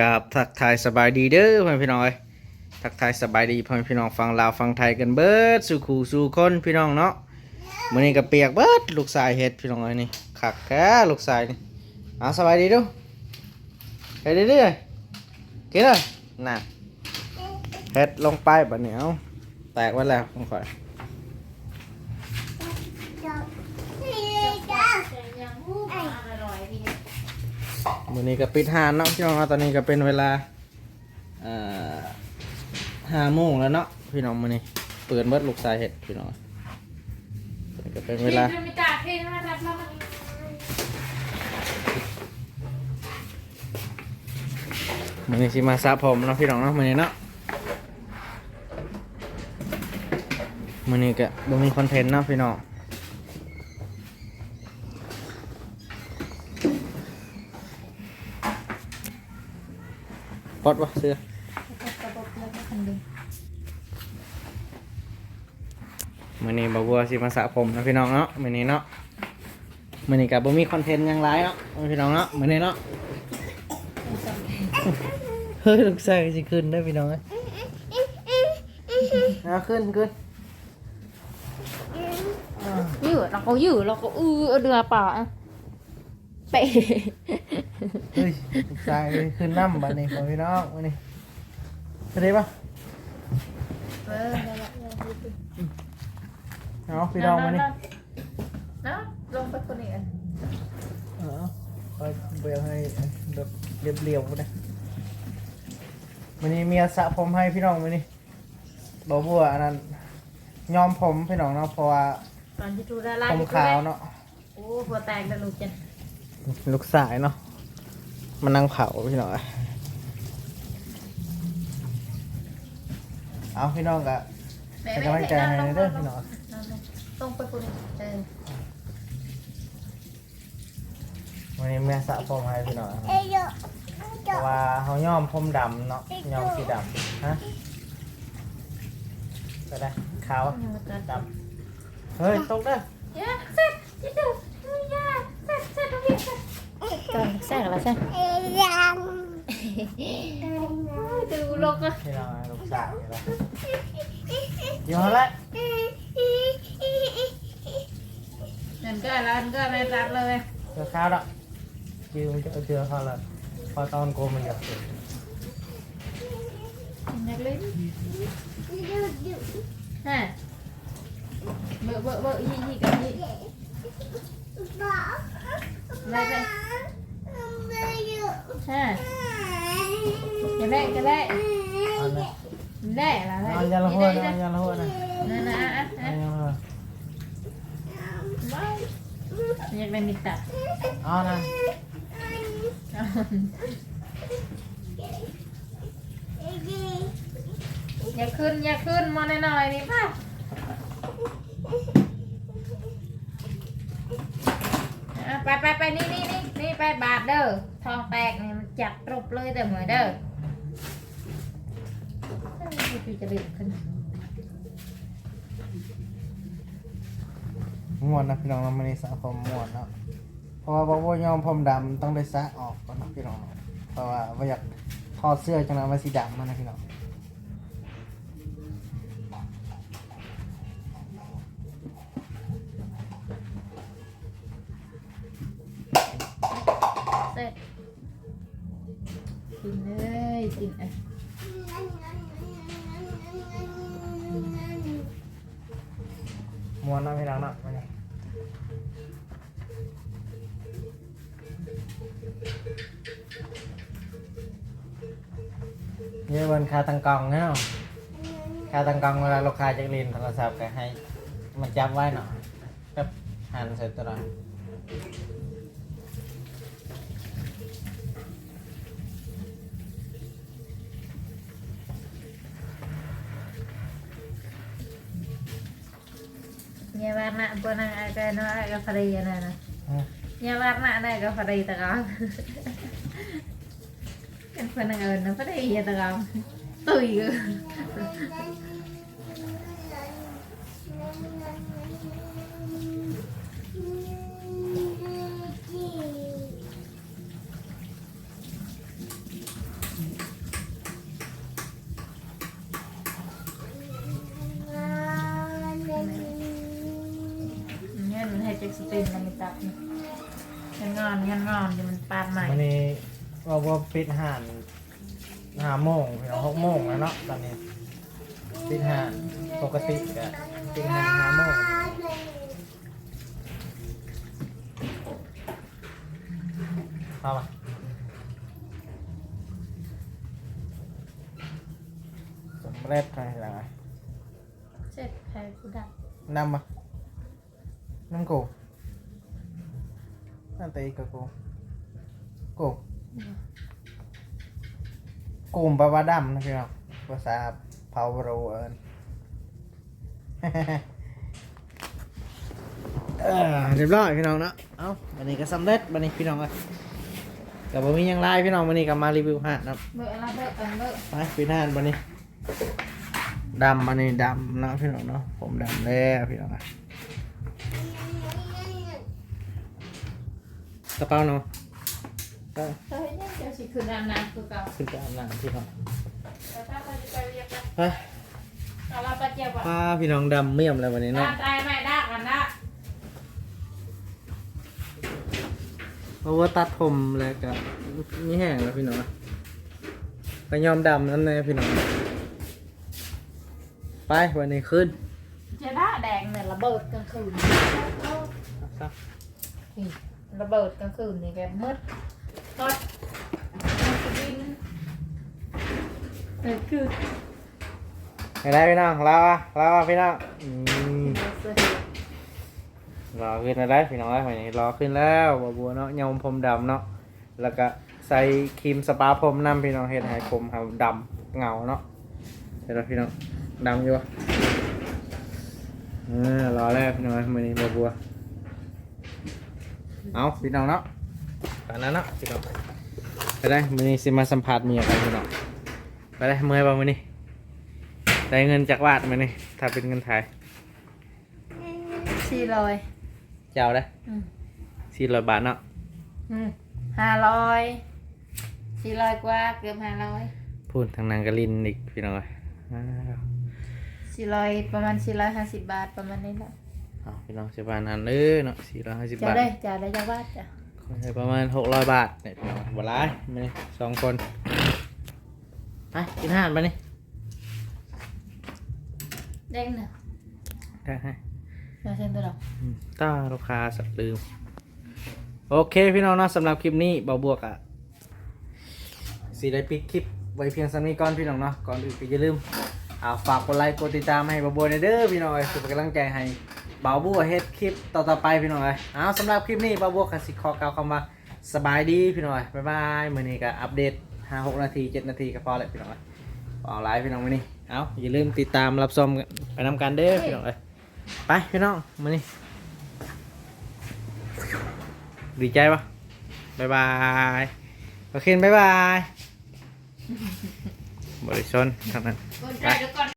กับทักทายสบายดีเด้อพ่อพี่น้องเอ้ยทักทายสบายดีพ่อพี่น้องฟังลาวฟังไทยกันเบิดสู่ขู่สู่คนพี่น้องเนาะมื้อนี้ก็เปียกเบิดลูกชายเฮ็ดพี่น้องเอ้ยนี่คักแท้ลูกชายนี่เอาสบายดีเดูเฮ็ดเรื่อยๆกินเลยน่ะเฮ็ดลงไปบัดนี้เอาแตกไว้แล้วต้องค่อย มือนี้ก็ปิดหานเนาะพี่น้องเนาะตอนนี้ก็เป็นเวลาห้าโมงแล้วเนาะพี่น้องมือนี้เปิดเบิดลูกชายเฮ็ดพี่น้องตอนนี้ก็เป็นเวลาเมือนี้สิมาสระผมเนาะพี่น้องเนาะมือนี้เนาะมือนี้ก็บ่มีคอนเทนต์เนาะพี่น้อง ปลดวะเสื้อมื้อนี้บ่บัวสิมาสระผมนะพี่น้องเนาะมื้อนี้เนาะมื้อนี้ก็บ่มีคอนเทนต์ยังหลายเนาะพี่น้องเนาะมื้อนี้เนาะเฮ้ยลูกชายจะขึ้นได้พี่น้องเอ้ยเอาขึ้นขึ้นอยืดเราก็ยืดเราก็อือเดือป่าเปะ เฮ้ยลูกชายขึ้นน้ำบัดนี้ของพี่น้องวันนี้จะได้ปะเอาพี่น้องวันนี้นะลงไปคนนี้เอาคอยเบลให้แบบเรียบๆนะวันนี้เมียสระผมให้พี่น้องวันนี้บอกบัวอันนั้นยอมผมพี่น้องเนาะเพราะว่าตอนที่ดูดาราผมขาวเนาะโอ้หัวแตกแต่ลูกจันลูกสายเนาะ มันนั่งเผาพี่น้องอะเอาพี่น้องกะเป็นกำลังใจให้เด้อพี่น้องตรงไปคนนี้เออวันนี้แม่สระผมให้พี่น้องเพราะว่าเขาย้อมผมดำเนาะย้อมสีดำฮะก็ได้ขาวดำเฮ้ยตกเด้อเย้เสร็จจิ๊ดเย้เย้เสร็จเสร็จตรงนี้เสร็จตอนแทรกอะไรใช่ดูโลกอะพี่น้องอะลูกสาวนี่ละอยู่ห้องละเงินก็แล้วเงินก็ไม่รับเลยเจ อข้าวละยืมเจอเขาละพอตอนโกนมันอยากเสร็จนักเล่นฮะเบอร์เบอร์เบอร์ยี่ยี่กันยี่ไม่ไปฮะจะได้จะได้เอาเลยได้ละได้เอายาละหัวนะเอายาละหัวนะนั่นนะอะอะเอายาละหัวยังไม่มีตัดเอานะอย่าขึ้นอย่าขึ้นมาหน่อยๆนี่ป่ะไปไปไปนี่นี่ นี่นี่ไปบาทเด้อทองแตกเนี่ยมันจับตรบเลยแต่เหมือนเด้อพี่จะดึงขึ้นม่วนนะพี่น้องเราไม่ได้สระผมม่วนเนาะเพราะว่าบอกว่ายอมผมดำต้องได้สระออกก่อนนะพี่น้องเพราะว่าไม่อยากถอดเสื้อจังนะมาสีดำมันนะพี่น้อง เสร็จกินเลยกินเอะมวนนะพี่น้องเนาะมาเนี่ยเนี่ยบนคาตังกองเนาะคาตังกองเวลาลูกค้าจะเรียนโทรศัพท์ก็ให้ มันจับไว้หน่อยแบบหันเสร็จตัวหน่อ Nhà warna pun ang kaya no aga farai yan hmm. na. Nya warna na aga farai ta ka. Kan pun ang aga na farai ya ta ka. Tuy ko. สตินมันจับนี่งันงอนงันงอนเดี๋ยวมันปาดใหม่วันนี้ว่าว่าปิดห่านห้าโมงพี่น้องหกโมงแล้วเนาะตอนนี้ปิดห่านปกติก็ปิดห่านห้าโมงเข้ามาสำเร็จไปแล้วไงเสร็จใครกูดักนำมาน้ำกู นั่นตีกับกูกูกูมปลาวาดำนะพี่น้องภาษาเผาโรเอิญเออเรียบร้อยพี่น้องเนาะ เอ้าวันนี้ก็สำเร็จวันนี้พี่น้องเอ้ยกับผมมียังไลพี่น้องวันนี้ก็มารีวิวหาดนะเบอร์อะไรเบอร์เบอร์ไปพี่นานวันนี้ดำวันนี้ดำนะพี่น้องเนาะ ผมดำแล้วพี่น้องอะ กระเป๋าเนาะก็เฮ้ยเนี่ยเดี๋ยวสิคืนน้ำน้ำคือเก่าขึ้นไปอาบน้ำพี่น้องแต่ถ้าเราจะไปเรียกกันไปเอาเราไปเจ็บอะพาพี่น้องดำเมี่ยมเลยวันนี้น้าเนาะตายไม่ได้กันนะเพราะว่าตัดผมแล้วก็มีแห้งแล้วพี่น้องอะก็ยอมดำนั่นเลยพี่น้อง ไปวันนี้ขึ้นจะได้แดงเนี่ยระเบิดกลางคืนครับนี่ ระเบิดกลางคืนนี่แกมืดทอดมันจะบินเออคือไปได้พี่น้องลาวะลาวะพี่น้องอืมเสื้อรอขึ้นแล้วได้พี่น้องเอ้ยวันนี้รอขึ้นแล้วบัวบัวเนาะยอมผมดำเนาะแล้วก็ใส่ครีมสปาผมนำพี่น้องเฮ็ดให้ผมเฮาดำเงาเนาะเดี๋ยวเราพี่น้องดำอยู่วะเออรอแล้วพี่น้องเอ้ยวันนี้บัวบัว เอาพี่น้องเนาะตอนนั้นเนาะพี่น้องไปได้วันนี้สิมาสัมผัสเมียกันพี่น้องไปได้เมื่อยบ้างวันนี้ได้เงินจากวาดมานี่ถ้าเป็นเงินไทยสี่ลอยเจ้าได้อืมสี่ร้อยบาทเนาะอืมห้าร้อยสี่ร้อยกว่าเกือบห้าร้อยพูดทางนางกลินอีกพี่น้องเอ้ยอ้าวสี่ร้อยประมาณสี่ร้อยห้าสิบบาทประมาณนี้แหละ เอาพี่น้องสิบาทนั้นเออเนาะสี่ร้อยห้าสิบจะบาทได้จะได้จะวาดจ้ะคนให้ประมาณหกร้อยบาทเนี่ยพี่น้องบหลายมานี่สองคนไปกินอาหารไปนี่เด้งเนอะได้ให้เดี๋ยวเซ็นตัวเราอืมต้าลูกค้าสัตว์ลืม โอเคพี่น้องเนาะสำหรับคลิปนี้เบาบวกอะสีได้ปิดคลิปไว้เพียงสำนี้ก่อนพี่น้องเนาะก่อนอื่นก็อย่าลืมอ่าฝากกดไลค์กดติดตามให้เบาบัวในอยเด้อพี่น้องเอ้ยคือเป็นกำลังใจให้เบาบัวเฮ็ดคลิปต่อๆไปพี่น้องเอ้ยเอาสำหรับคลิปนี้เบาบัวก็สิขอกล่าวคำว่าสบายดีพี่น้องเอ้ยบ๊ายบายมื้อนี้ก็อัปเดต5 6นาที7นาทีก็พอแล้วพี่น้องเอ้ยเอาไลฟ์พี่น้องมื้อนี้เอาอย่าลืมติดตามรับชมกันไปนำกันเด้อพี่น้องเอ้ยไปพี่น้องมื้อนี้ดีใจปะบายบายโอเคบายบายบริชนเท่านั้นคนใจเดี๋ยวก่อน